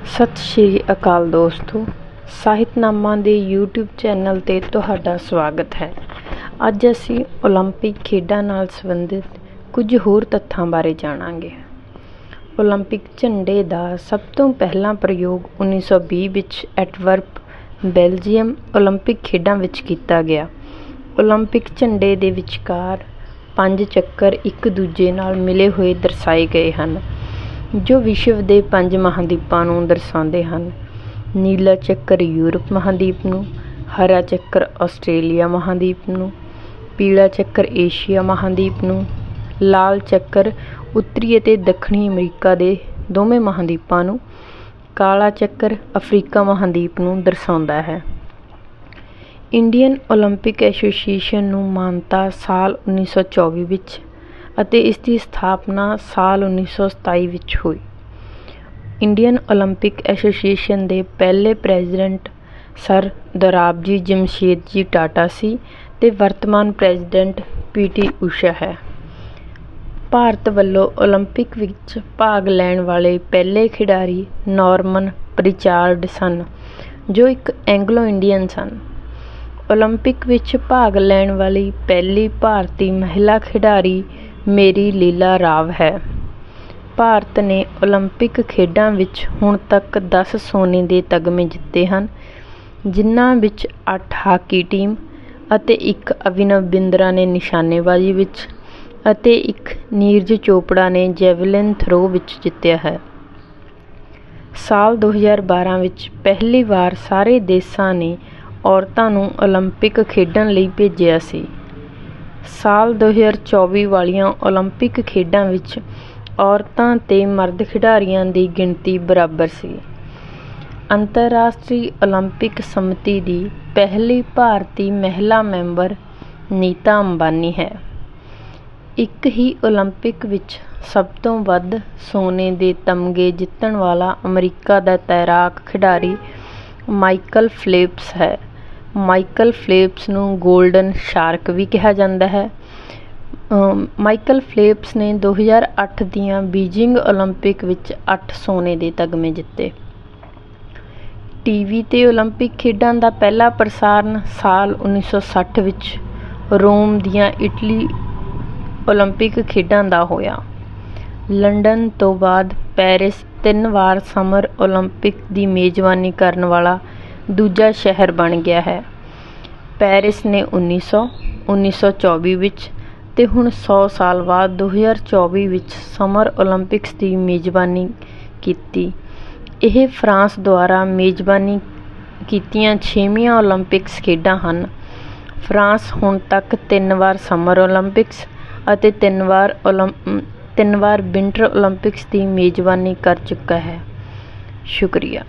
ਸਤਿ ਸ਼੍ਰੀ ਅਕਾਲ ਦੋਸਤੋ। ਸਾਹਿਤਨਾਮਾ ਦੇ YouTube ਚੈਨਲ 'ਤੇ ਤੁਹਾਡਾ ਸਵਾਗਤ ਹੈ। ਅੱਜ ਅਸੀਂ ਓਲੰਪਿਕ ਖੇਡਾਂ ਨਾਲ ਸੰਬੰਧਿਤ ਕੁਝ ਹੋਰ ਤੱਥਾਂ ਬਾਰੇ ਜਾਣਾਂਗੇ। ਓਲੰਪਿਕ ਝੰਡੇ ਦਾ ਸਭ ਤੋਂ ਪਹਿਲਾ ਪ੍ਰਯੋਗ 1920 ਵਿੱਚ ਐਟਵਰਪ, ਬੈਲਜੀਅਮ ਓਲੰਪਿਕ ਖੇਡਾਂ ਵਿੱਚ ਕੀਤਾ ਗਿਆ। ਓਲੰਪਿਕ ਝੰਡੇ ਦੇ ਵਿਚਕਾਰ ਪੰਜ ਚੱਕਰ ਇੱਕ ਦੂਜੇ ਨਾਲ ਮਿਲੇ ਹੋਏ ਦਰਸਾਏ ਗਏ ਹਨ। ਜੋ ਵਿਸ਼ਵ ਦੇ ਪੰਜ ਮਹਾਂਦੀਪਾਂ ਨੂੰ ਦਰਸਾਉਂਦੇ ਹਨ। ਨੀਲਾ ਚੱਕਰ ਯੂਰਪ ਮਹਾਂਦੀਪ ਨੂੰ, ਹਰਾ ਚੱਕਰ ਆਸਟ੍ਰੇਲੀਆ ਮਹਾਂਦੀਪ ਨੂੰ, ਪੀਲਾ ਚੱਕਰ ਏਸ਼ੀਆ ਮਹਾਂਦੀਪ ਨੂੰ, ਲਾਲ ਚੱਕਰ ਉੱਤਰੀ ਅਤੇ ਦੱਖਣੀ ਅਮਰੀਕਾ ਦੇ ਦੋਵੇਂ ਮਹਾਂਦੀਪਾਂ ਨੂੰ, ਕਾਲਾ ਚੱਕਰ ਅਫਰੀਕਾ ਮਹਾਂਦੀਪ ਨੂੰ ਦਰਸਾਉਂਦਾ ਹੈ। ਇੰਡੀਅਨ ਓਲੰਪਿਕ ਐਸੋਸੀਏਸ਼ਨ ਨੂੰ ਮਾਨਤਾ ਸਾਲ 1924 ਵਿੱਚ ਅਤੇ ਇਸ ਦੀ ਸਥਾਪਨਾ ਸਾਲ 1927 ਵਿੱਚ ਹੋਈ। ਇੰਡੀਅਨ ਓਲੰਪਿਕ ਐਸੋਸੀਏਸ਼ਨ ਦੇ ਪਹਿਲੇ ਪ੍ਰੈਜ਼ੀਡੈਂਟ ਸਰ ਦੋਰਾਬਜੀ ਜਮਸ਼ੇਦਜੀ ਟਾਟਾ ਸੀ ਅਤੇ ਵਰਤਮਾਨ ਪ੍ਰੈਜ਼ੀਡੈਂਟ ਪੀ ਟੀ ਊਸ਼ਾ ਹੈ। ਭਾਰਤ ਵੱਲੋਂ ਓਲੰਪਿਕ ਵਿੱਚ ਭਾਗ ਲੈਣ ਵਾਲੇ ਪਹਿਲੇ ਖਿਡਾਰੀ ਨੋਰਮਨ ਪ੍ਰਿਚਾਰਡ ਸਨ, ਜੋ ਇੱਕ ਐਂਗਲੋ ਇੰਡੀਅਨ ਸਨ। ਓਲੰਪਿਕ ਵਿੱਚ ਭਾਗ ਲੈਣ ਵਾਲੀ ਪਹਿਲੀ ਭਾਰਤੀ ਮਹਿਲਾ ਖਿਡਾਰੀ ਮੇਰੀ ਲੀਲਾ ਰਾਵ ਹੈ। ਭਾਰਤ ਨੇ ਓਲੰਪਿਕ ਖੇਡਾਂ ਵਿੱਚ ਹੁਣ ਤੱਕ ਦਸ ਸੋਨੇ ਦੇ ਤਗਮੇ ਜਿੱਤੇ ਹਨ, ਜਿਨ੍ਹਾਂ ਵਿੱਚ ਅੱਠ ਹਾਕੀ ਟੀਮ ਅਤੇ ਇੱਕ ਅਭਿਨਵ ਬਿੰਦਰਾ ਨੇ ਨਿਸ਼ਾਨੇਬਾਜ਼ੀ ਵਿੱਚ ਅਤੇ ਇੱਕ ਨੀਰਜ ਚੋਪੜਾ ਨੇ ਜੈਵਲਿਨ ਥਰੋ ਵਿੱਚ ਜਿੱਤਿਆ ਹੈ। ਸਾਲ 2012 ਵਿੱਚ ਪਹਿਲੀ ਵਾਰ ਸਾਰੇ ਦੇਸ਼ਾਂ ਨੇ ਔਰਤਾਂ ਨੂੰ ਓਲੰਪਿਕ ਖੇਡਣ ਲਈ ਭੇਜਿਆ ਸੀ। ਸਾਲ 2024 ਵਾਲੀਆਂ ਓਲੰਪਿਕ ਖੇਡਾਂ ਵਿੱਚ ਔਰਤਾਂ ਅਤੇ ਮਰਦ ਖਿਡਾਰੀਆਂ ਦੀ ਗਿਣਤੀ ਬਰਾਬਰ ਸੀ। ਅੰਤਰਰਾਸ਼ਟਰੀ ਓਲੰਪਿਕ ਸਮਿਤੀ ਦੀ ਪਹਿਲੀ ਭਾਰਤੀ ਮਹਿਲਾ ਮੈਂਬਰ ਨੀਤਾ ਅੰਬਾਨੀ ਹੈ। ਇੱਕ ਹੀ ਓਲੰਪਿਕ ਵਿੱਚ ਸਭ ਤੋਂ ਵੱਧ ਸੋਨੇ ਦੇ ਤਮਗੇ ਜਿੱਤਣ ਵਾਲਾ ਅਮਰੀਕਾ ਦਾ ਤੈਰਾਕ ਖਿਡਾਰੀ ਮਾਈਕਲ ਫੇਲਪਸ ਹੈ। ਮਾਈਕਲ ਫੇਲਪਸ ਨੂੰ ਗੋਲਡਨ ਸ਼ਾਰਕ ਵੀ ਕਿਹਾ ਜਾਂਦਾ ਹੈ। ਮਾਈਕਲ ਫੇਲਪਸ ਨੇ 2008 ਦੀਆਂ ਬੀਜਿੰਗ ਓਲੰਪਿਕ ਵਿੱਚ 8 ਸੋਨੇ ਦੇ ਤਗਮੇ ਜਿੱਤੇ। ਟੀਵੀ ਤੇ ਓਲੰਪਿਕ ਖੇਡਾਂ ਦਾ ਪਹਿਲਾ ਪ੍ਰਸਾਰਣ ਸਾਲ 1960 ਵਿੱਚ ਰੋਮ ਦੀਆਂ ਇਟਲੀ ਓਲੰਪਿਕ ਖੇਡਾਂ ਦਾ ਹੋਇਆ। ਲੰਡਨ ਤੋਂ ਬਾਅਦ ਪੈਰਿਸ ਤਿੰਨ ਵਾਰ ਸਮਰ ਓਲੰਪਿਕ ਦੀ ਮੇਜ਼ਬਾਨੀ ਕਰਨ ਵਾਲਾ ਦੂਜਾ ਸ਼ਹਿਰ ਬਣ ਗਿਆ ਹੈ। ਪੈਰਿਸ ਨੇ 1900 1924 ਵਿੱਚ ਤੇ ਹੁਣ 100 ਸਾਲ ਬਾਅਦ 2024 ਵਿੱਚ ਸਮਰ ਓਲੰਪਿਕਸ ਦੀ ਮੇਜ਼ਬਾਨੀ ਕੀਤੀ। ਇਹ ਫਰਾਂਸ ਦੁਆਰਾ ਮੇਜ਼ਬਾਨੀ ਕੀਤੀਆਂ 6ਵੀਆਂ ਓਲੰਪਿਕਸ ਖੇਡਾਂ ਹਨ। ਫਰਾਂਸ ਹੁਣ ਤੱਕ ਤਿੰਨ ਵਾਰ ਸਮਰ ਓਲੰਪਿਕਸ ਅਤੇ ਤਿੰਨ ਵਾਰ ਤਿੰਨ ਵਾਰ ਵਿੰਟਰ ਓਲੰਪਿਕਸ ਦੀ ਮੇਜ਼ਬਾਨੀ ਕਰ ਚੁੱਕਾ ਹੈ। ਸ਼ੁਕਰੀਆ।